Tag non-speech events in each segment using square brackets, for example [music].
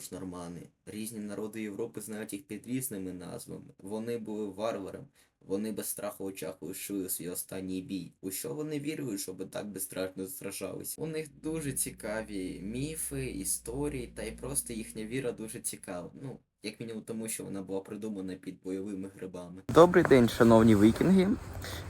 Вікінги, варяги або ж нормани. Різні народи Європи знають їх під різними назвами. Вони були варварами. Вони без страху в очах лишили свій останній бій. У що вони вірили, щоб так безстрашно сражались? У них дуже цікаві міфи, історії, та й просто їхня віра дуже цікава. Ну, як мінімум тому, що вона була придумана під бойовими грибами. Добрий день, шановні вікінги.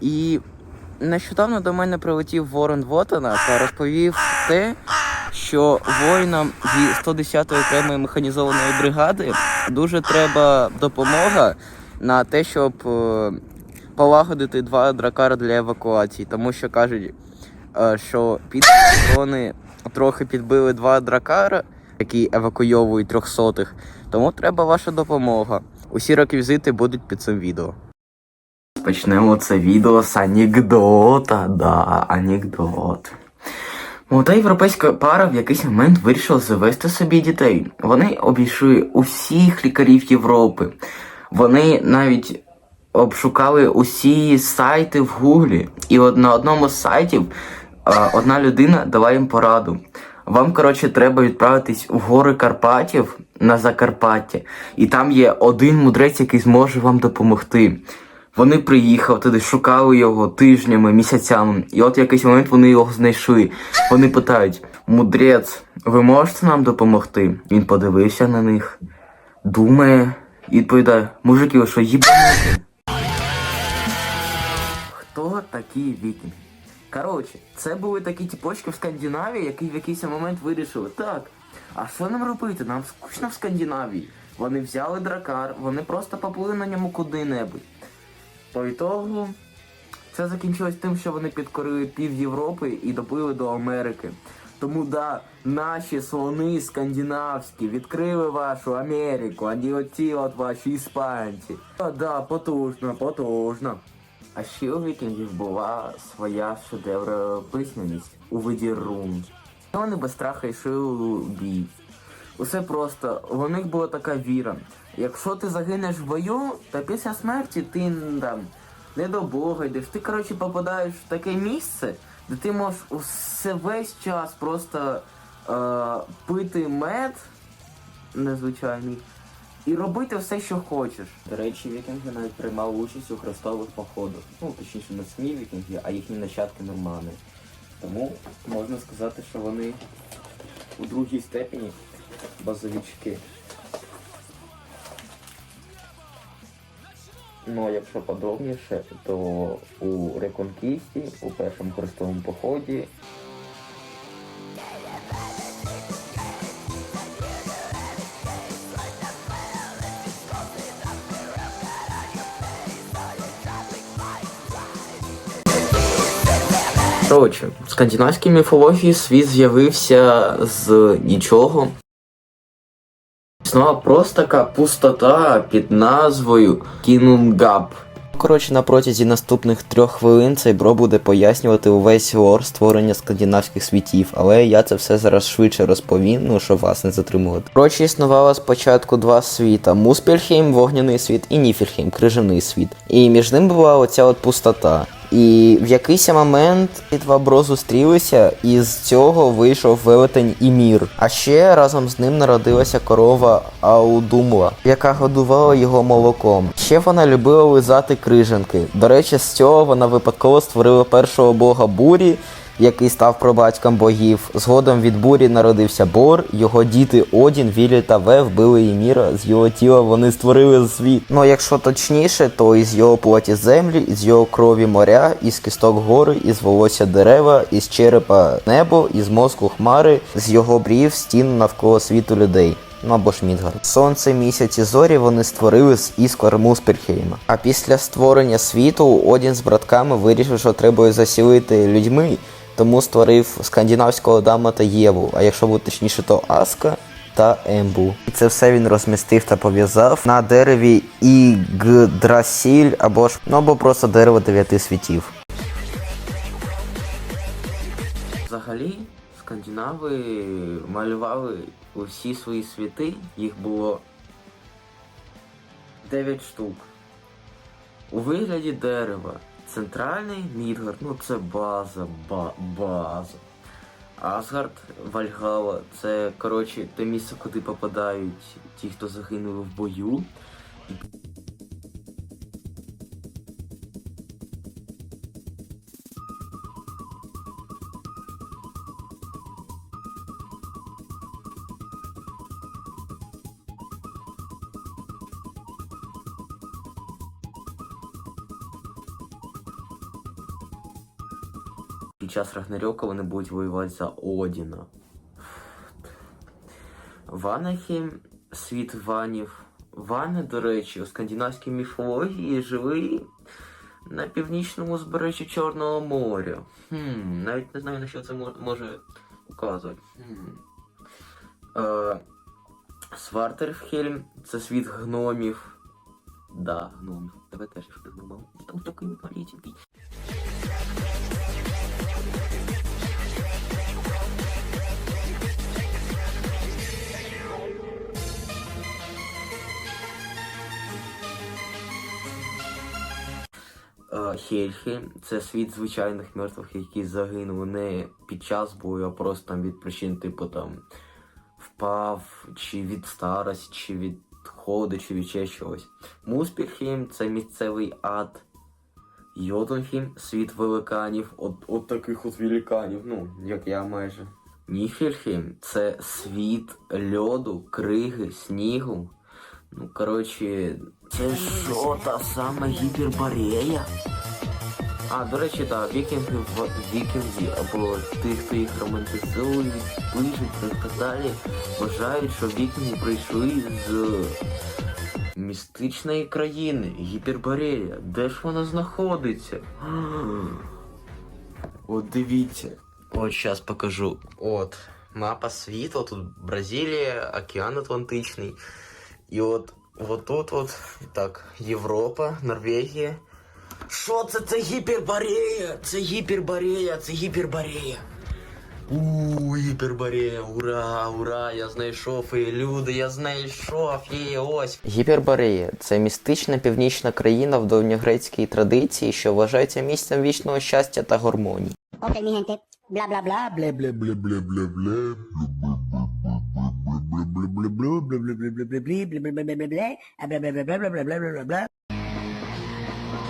І нещодавно до мене прилетів Ворон Вотана та розповів те, що воїнам зі 110-ї окремої механізованої бригади дуже треба допомога на те, щоб е, полагодити два дракара для евакуації, тому що кажуть, е, що під вони трохи підбили два дракара, які евакуйовують трьохсотих, тому треба ваша допомога. Усі реквізити будуть під цим відео. Почнемо це відео з анекдота. Да, анекдот. Молода європейська пара в якийсь момент вирішила завести собі дітей. Вони обійшли усіх лікарів Європи. Вони навіть обшукали усі сайти в Гуглі. І от на одному з сайтів одна людина дала їм пораду. Вам, коротше, треба відправитись в гори Карпатів на Закарпаття, і там є один мудрець, який зможе вам допомогти. Вони приїхали туди, шукали його тижнями, місяцями, і от якийсь момент вони його знайшли. Вони питають: мудрець, ви можете нам допомогти? Він подивився на них, думає і відповідає: мужики, ви що їбанути? Хто такі вікінги? Коротше, це були такі тіпочки в Скандинавії, які в якийсь момент вирішили, так, а що нам робити? Нам скучно в Скандинавії. Вони взяли дракар, вони просто поплили на ньому куди-небудь. По ітогу це закінчилось тим, що вони підкорили пів Європи і доплили до Америки. Тому да, наші слони скандинавські відкрили вашу Америку, а не оці от ваші іспанці. А, да, потужно, потужно. А ще у вікінгів була своя шедеврописьменність у виді рун. Вони без страха йшли у бій. Усе просто, у них була така віра. Якщо ти загинеш в бою, то після смерті ти там не до Бога йдеш. Ти, коротше, попадаєш в таке місце, де ти можеш усе весь час просто е, пити мед незвичайний і робити все, що хочеш. До речі, вікінги навіть приймали участь у хрестових походах. Ну, точніше, не самі вікінги, а їхні нащадки нормани. Тому можна сказати, що вони у другій степені базовички. Ну, а якщо подробніше, то у Реконкісті, у першому хрестовому поході Коротше, в скандинавській міфології світ з'явився з нічого. Існувала просто така пустота під назвою Кінунгап. Коротше, на протязі наступних трьох хвилин цей бро буде пояснювати увесь лор створення скандинавських світів, але я це все зараз швидше розповім, ну щоб вас не затримувати. Коротше, існувало спочатку два світа: Муспельхейм, вогняний світ, і Ніфельхейм, крижаний світ. І між ним була оця от пустота. І в якийсь момент ці два бро зустрілися, і з цього вийшов велетень і мір. А ще разом з ним народилася корова Аудумла, яка годувала його молоком. Ще вона любила лизати крижанки. До речі, з цього вона випадково створила першого бога бурі, який став пробатьком богів. Згодом від бурі народився Бор, його діти Одін, Вілі та Ве вбили Іміра, з його тіла вони створили світ. Ну якщо точніше, то із його плоті землі, із його крові моря, із кісток гори, із волосся дерева, із черепа небо, із мозку хмари, з його брів стін навколо світу людей. Ну або ж Мідгард. Сонце, місяць і зорі вони створили з іскор Муспельхейма. А після створення світу Одін з братками вирішив, що треба засілити людьми, тому створив скандинавського Адама та Єву, а якщо бути точніше, то Аска та Ембу. І це все він розмістив та пов'язав на дереві Ігдрасіль або ж ну або просто дерево дев'яти світів. Взагалі, скандинави малювали усі свої світи, їх було 9 штук. У вигляді дерева. Центральний Мідгард, ну це база, ба, база. Асгард, Вальгала це коротше те місце, куди попадають ті, хто загинули в бою. Під час Рагнарьока вони будуть воювати за Одіна. Ванахи, світ ванів. Вани, до речі, у скандинавській міфології живий на північному збережжі Чорного моря. Хм, навіть не знаю, на що це може указувати. Хм. Е, Свартерфхельм це світ гномів. Да, гномів. Тебе теж гномів. Там такий малітенький. Хельхи це світ звичайних мертвих, які загинули не під час бою, а просто там від причин, типу там впав, чи від старості, чи від холоду, чи від ще чогось. Муспільхім це місцевий ад. Йотунхім світ великанів, от, от таких от великанів, ну, як я майже. Ніфельхім це світ льоду, криги, снігу. Ну, коротше, це що та сама гіперборея? А, до речі, так, вікінги в вікінги або тих, хто їх романтизують, пишуть і так далі, вважають, що вікінги прийшли з містичної країни, гіперборея. Де ж вона знаходиться? [gasps] От дивіться. От зараз покажу. От, мапа світу, тут Бразилія, океан Атлантичний. І от, от тут от, так, Європа, Норвегія. Що це? Це гіперборея! Це гіперборея, це гіперборея. У, гіперборея, ура, ура, я знайшов і люди, я знайшов і ось. Гіперборея це містична північна країна в давньогрецькій традиції, що вважається місцем вічного щастя та гармонії. Mi gente. Bla bla bla, bla bla bla bla bla bla bla.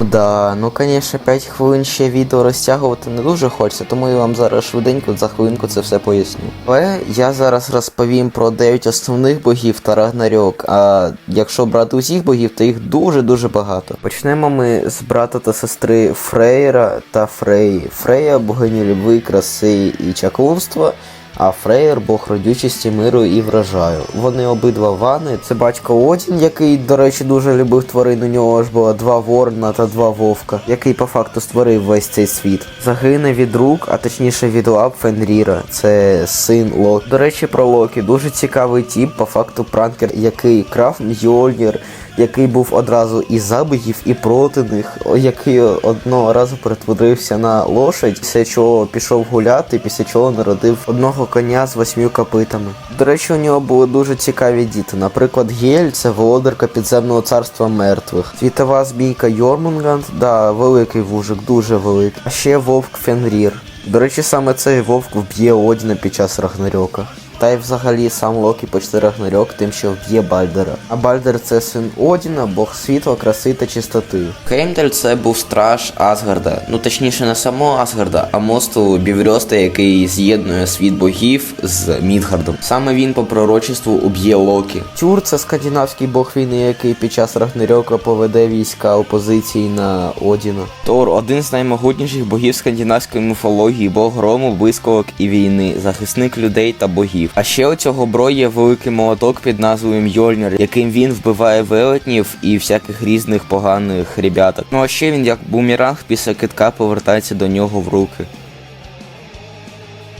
Да, ну конечно, 5 хвилин ще відео розтягувати не дуже хочеться, тому я вам зараз швиденько за хвилинку це все поясню. Але я зараз розповім про 9 основних богів та Рагнарьок, а якщо брати усіх богів, то їх дуже-дуже багато. Почнемо ми з брата та сестри Фрейра та Фреї. Фрея богиня любви, краси і чаклунства. А Фрейр бог родючості, миру і врожаю. Вони обидва вани. Це батько Одін, який, до речі, дуже любив тварин. У нього аж було два ворона та два вовка, який по факту створив весь цей світ. Загине від рук, а точніше від лап Фенріра. Це син Локі. До речі, про Локі дуже цікавий тіп, по факту пранкер, який крав Мьольнір, який був одразу і за богів, і проти них, який одного разу перетворився на лошадь, після чого пішов гуляти, після чого народив одного коня з восьмю копитами. До речі, у нього були дуже цікаві діти. Наприклад, Гель це володарка підземного царства мертвих. Світова збійка Йормунганд, да, великий вужик, дуже великий. А ще вовк Фенрір. До речі, саме цей вовк вб'є Одіна під час Рагнарьока. Та й взагалі сам Локі почне Рагнарьок тим, що вб'є Бальдера. А Бальдер це син Одіна, бог світла, краси та чистоти. Хеймдаль це був страж Асгарда. Ну точніше не самого Асгарда, а мосту Біврьоста, який з'єднує світ богів з Мідгардом. Саме він по пророчеству уб'є Локі. Тюр це скандинавський бог війни, який під час Рагнарьока поведе війська опозиції на Одіна. Тор один з наймогутніших богів скандинавської міфології, бог грому, блискавок і війни, захисник людей та богів. А ще у цього бро є великий молоток під назвою Мьольнір, яким він вбиває велетнів і всяких різних поганих ребяток. Ну а ще він як бумеранг після китка повертається до нього в руки.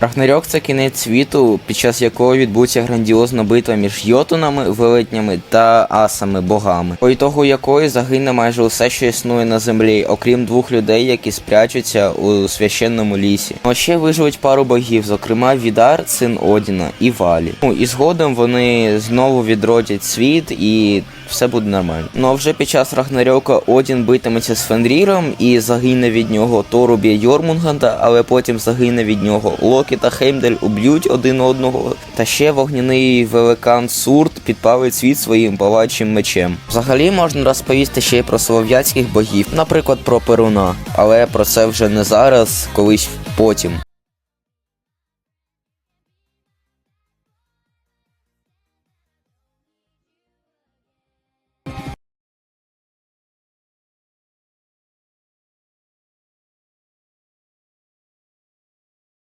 Рагнарьок це кінець світу, під час якого відбудеться грандіозна битва між йотунами, велетнями та асами, богами, по ітогу якої загине майже усе, що існує на землі, окрім двох людей, які спрячуться у священному лісі. Ну, А ще виживуть пару богів, зокрема Відар, син Одіна і Валі. Ну і згодом вони знову відродять світ і все буде нормально. Ну а вже під час Рагнарьока Одін битиметься з Фенріром і загине від нього Тор уб'є Йормунганда, але потім загине від нього Локі та Хеймдель уб'ють один одного. Та ще вогняний великан Сурт підпалить світ своїм палачим мечем. Взагалі можна розповісти ще й про слов'янських богів, наприклад, про Перуна, але про це вже не зараз, колись потім.